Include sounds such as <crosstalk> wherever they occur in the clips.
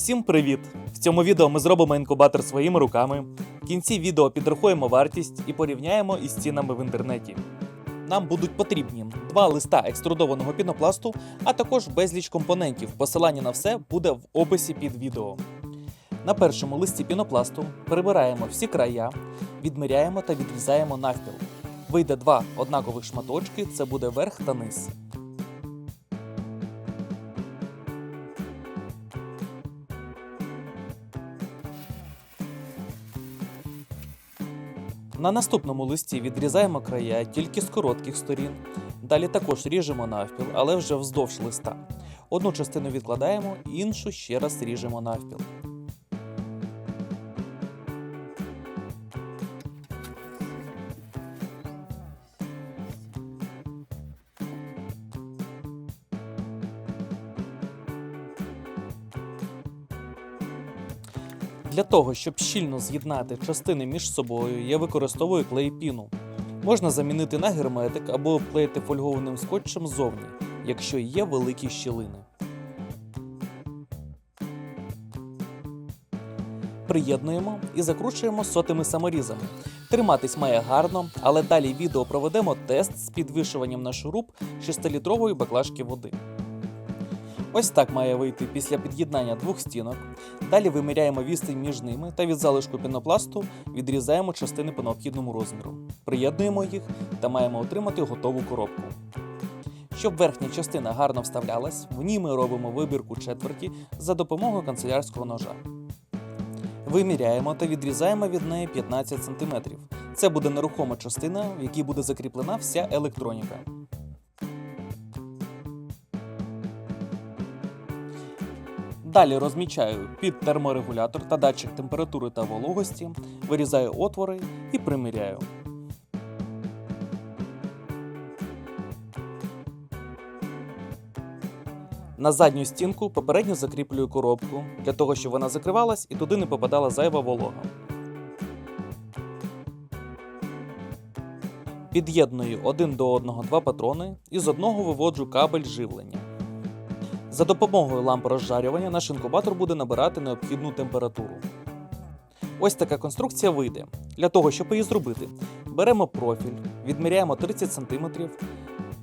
Всім привіт! В цьому відео ми зробимо інкубатор своїми руками. В кінці відео підрахуємо вартість і порівняємо із цінами в інтернеті. Нам будуть потрібні два листа екструдованого пінопласту, а також безліч компонентів. Посилання на все буде в описі під відео. На першому листі пінопласту прибираємо всі края, відміряємо та відрізаємо навпіл. Вийде два однакових шматочки, це буде верх та низ. На наступному листі відрізаємо края тільки з коротких сторін. Далі також ріжемо навпіл, але вже вздовж листа. Одну частину відкладаємо, іншу ще раз ріжемо навпіл. Для того, щоб щільно з'єднати частини між собою, я використовую клей-піну. Можна замінити на герметик або обклеїти фольгованим скотчем ззовні, якщо є великі щілини. Приєднуємо і закручуємо сотими саморізами. Триматись має гарно, але далі відео проведемо тест з підвішуванням на шуруп 6-літрової баклажки води. Ось так має вийти після під'єднання двох стінок. Далі виміряємо відстань між ними та від залишку пінопласту відрізаємо частини по необхідному розміру. Приєднуємо їх та маємо отримати готову коробку. Щоб верхня частина гарно вставлялась, в ній ми робимо вибірку четверті за допомогою канцелярського ножа. Виміряємо та відрізаємо від неї 15 см. Це буде нерухома частина, в якій буде закріплена вся електроніка. Далі розмічаю під терморегулятор та датчик температури та вологості, вирізаю отвори і приміряю. На задню стінку попередньо закріплюю коробку для того, щоб вона закривалась і туди не попадала зайва волога. Під'єдную один до одного два патрони і з одного виводжу кабель живлення. За допомогою ламп розжарювання наш інкубатор буде набирати необхідну температуру. Ось така конструкція вийде. Для того, щоб її зробити, беремо профіль, відміряємо 30 см,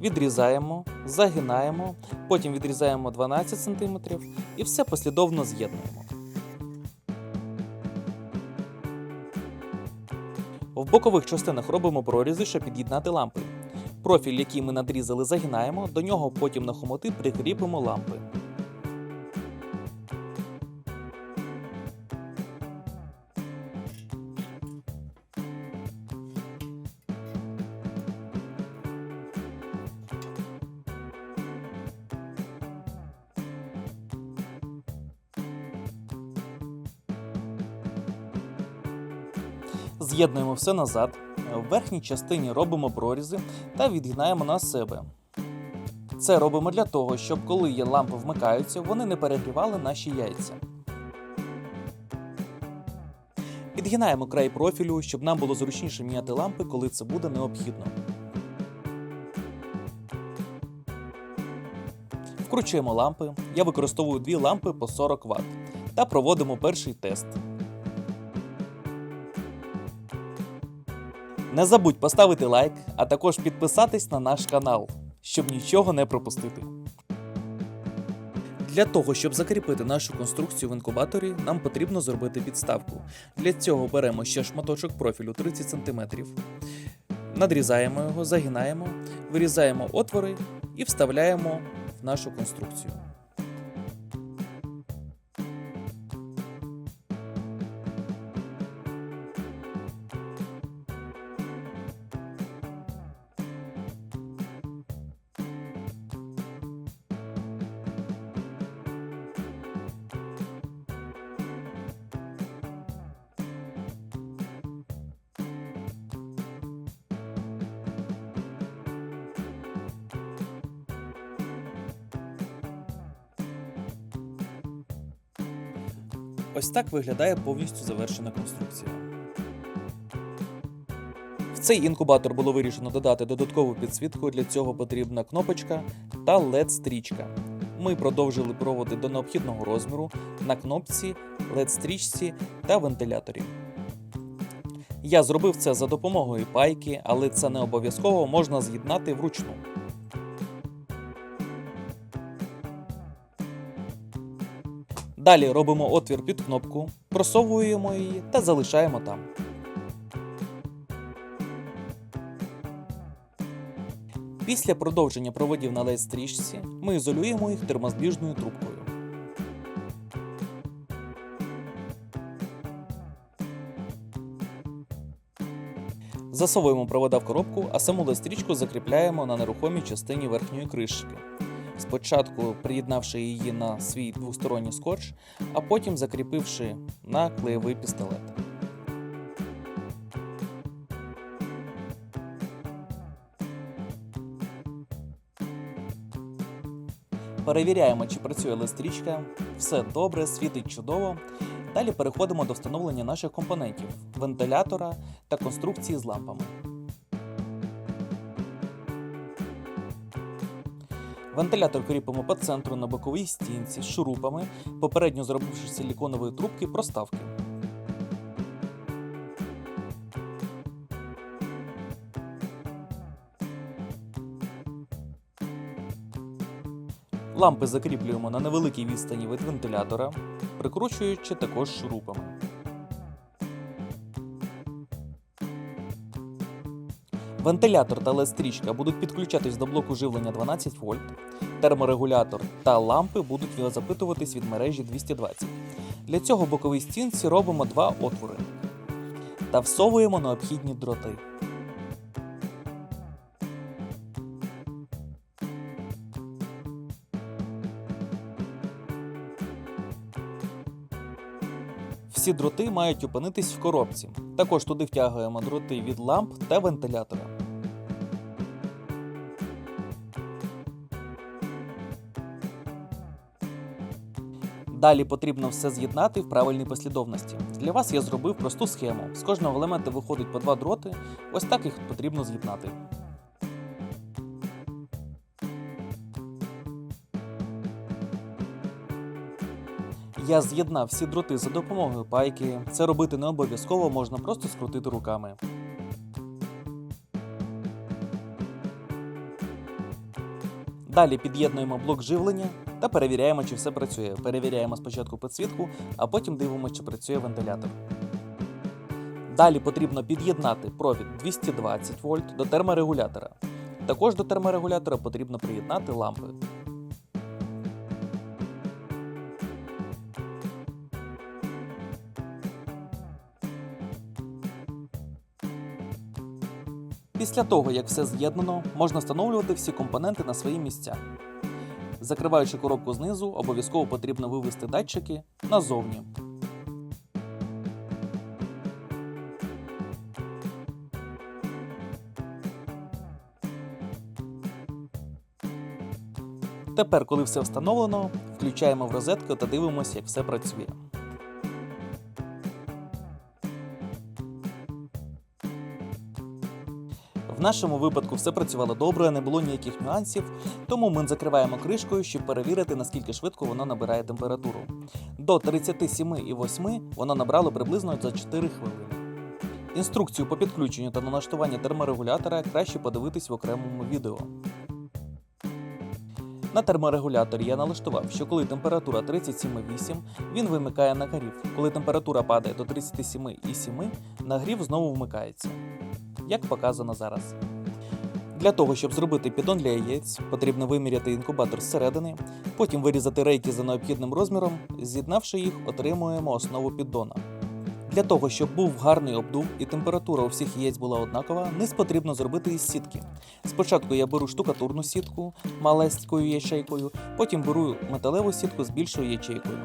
відрізаємо, загинаємо, потім відрізаємо 12 см і все послідовно з'єднуємо. В бокових частинах робимо прорізи, щоб під'єднати лампи. Профіль, який ми надрізали, загинаємо, до нього потім на хомоти прикріпимо лампи. З'єднуємо все назад. В верхній частині робимо прорізи та відгинаємо на себе. Це робимо для того, щоб коли є лампи вмикаються, вони не перегрівали наші яйця. Підгинаємо край профілю, щоб нам було зручніше міняти лампи, коли це буде необхідно. Вкручуємо лампи. Я використовую дві лампи по 40 Вт та проводимо перший тест. Не забудь поставити лайк, а також підписатись на наш канал, щоб нічого не пропустити. Для того, щоб закріпити нашу конструкцію в інкубаторі, нам потрібно зробити підставку. Для цього беремо ще шматочок профілю 30 см, надрізаємо його, загинаємо, вирізаємо отвори і вставляємо в нашу конструкцію. Ось так виглядає повністю завершена конструкція. В цей інкубатор було вирішено додати додаткову підсвітку. Для цього потрібна кнопочка та LED-стрічка. ми продовжили проводи до необхідного розміру на кнопці, LED-стрічці та вентиляторі. Я зробив це за допомогою пайки, але це не обов'язково можна з'єднати вручну. Далі робимо отвір під кнопку, просовуємо її та залишаємо там. Після продовження проводів на LED стрічці ми ізолюємо їх термозбіжною трубкою. Засовуємо провода в коробку, а саму LED стрічку закріпляємо на нерухомій частині верхньої кришки. Спочатку приєднавши її на свій двосторонній скотч, а потім закріпивши на клеєвий пістолет. Перевіряємо, чи працює листрічка. Все добре, світить чудово. Далі переходимо до встановлення наших компонентів вентилятора та конструкції з лампами. Вентилятор кріпимо по центру на боковій стінці з шурупами, попередньо зробивши силіконової трубки проставки. Лампи закріплюємо на невеликій відстані від вентилятора, прикручуючи також шурупами. Вентилятор та LED-стрічка будуть підключатись до блоку живлення 12 вольт, терморегулятор та лампи будуть запитуватись від мережі 220. Для цього боковій стінці робимо два отвори та всовуємо необхідні дроти. Всі дроти мають опинитись в коробці. Також туди втягуємо дроти від ламп та вентилятора. Далі потрібно все з'єднати в правильній послідовності. Для вас я зробив просту схему. З кожного елемента виходить по два дроти. Ось так їх потрібно з'єднати. Я з'єднав всі дроти за допомогою пайки. Це робити не обов'язково, можна просто скрутити руками. Далі під'єднуємо блок живлення та перевіряємо, чи все працює. Перевіряємо спочатку підсвітку, а потім дивимося, чи працює вентилятор. Далі потрібно під'єднати провід 220 вольт до терморегулятора. Також до терморегулятора потрібно приєднати лампи. Після того, як все з'єднано, можна встановлювати всі компоненти на свої місця. Закриваючи коробку знизу, обов'язково потрібно вивести датчики назовні. Тепер, коли все встановлено, включаємо в розетку та дивимося, як все працює. Нашому випадку все працювало добре, не було ніяких нюансів, тому ми закриваємо кришкою, щоб перевірити, наскільки швидко воно набирає температуру. До 37,8 воно набрало приблизно за 4 хвилини. Інструкцію по підключенню та налаштуванню терморегулятора краще подивитись в окремому відео. На терморегуляторі я налаштував, що коли температура 37,8, він вимикає нагрів. Коли температура падає до 37,7, нагрів знову вмикається як показано зараз. Для того, щоб зробити піддон для яєць, потрібно виміряти інкубатор зсередини, потім вирізати рейки за необхідним розміром, з'єднавши їх, отримуємо основу піддона. Для того, щоб був гарний обдув і температура у всіх яєць була однакова, низ потрібно зробити із сітки. Спочатку я беру штукатурну сітку малесткою ячейкою, потім беру металеву сітку з більшою ячейкою.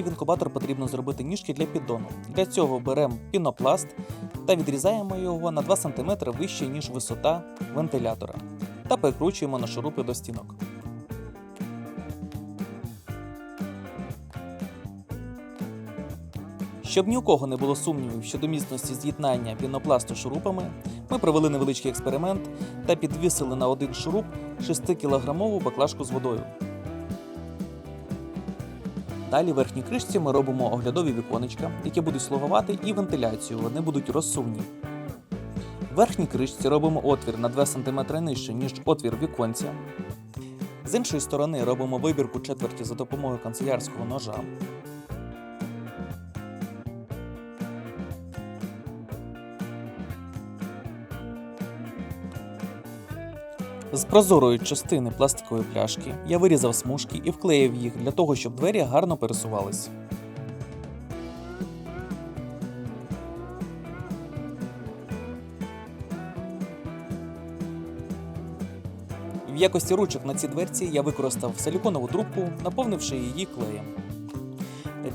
Далі в інкубатор потрібно зробити ніжки для піддону. Для цього беремо пінопласт та відрізаємо його на 2 см вище, ніж висота вентилятора, та прикручуємо на шурупи до стінок. Щоб ні у кого не було сумнівів щодо міцності з'єднання пінопласту шурупами, ми провели невеличкий експеримент та підвісили на один шуруп 6 кілограмову баклажку з водою. Далі в верхній кришці ми робимо оглядові віконечка, які будуть слугувати і вентиляцію, вони будуть розсувні. В верхній кришці робимо отвір на 2 см нижче, ніж отвір віконця. З іншої сторони робимо вибірку четверті за допомогою канцелярського ножа. З прозорої частини пластикової пляшки я вирізав смужки і вклеїв їх для того, щоб двері гарно пересувались. В якості ручок на цій дверці я використав силіконову трубку, наповнивши її клеєм.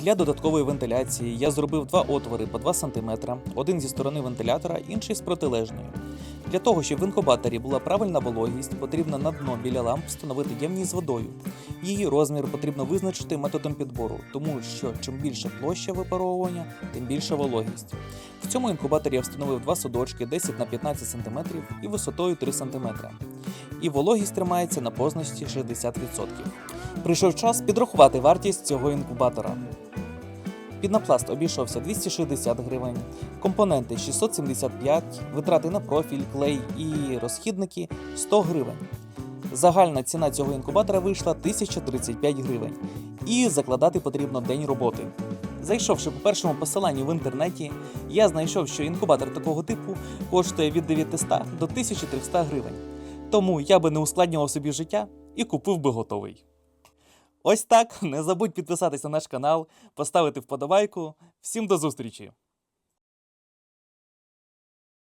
Для додаткової вентиляції я зробив два отвори по 2 см, один зі сторони вентилятора, інший з протилежної. Для того, щоб в інкубаторі була правильна вологість, потрібно на дно біля ламп встановити ємність з водою. Її розмір потрібно визначити методом підбору, тому що чим більша площа випаровування, тим більша вологість. В цьому інкубаторі я встановив два судочки 10 на 15 см і висотою 3 см. І вологість тримається на позначці 60%. Прийшов час підрахувати вартість цього інкубатора. Пінопласт обійшовся 260 гривень, компоненти 675, витрати на профіль, клей і розхідники 100 гривень. Загальна ціна цього інкубатора вийшла 1035 гривень. І закладати потрібно день роботи. Зайшовши по першому посиланні в інтернеті, я знайшов, що інкубатор такого типу коштує від 900 до 1300 гривень. Тому я би не ускладнював собі життя і купив би готовий. Ось так. <laughs> Не забудь підписатися на наш канал, поставити вподобайку. Всім до зустрічі!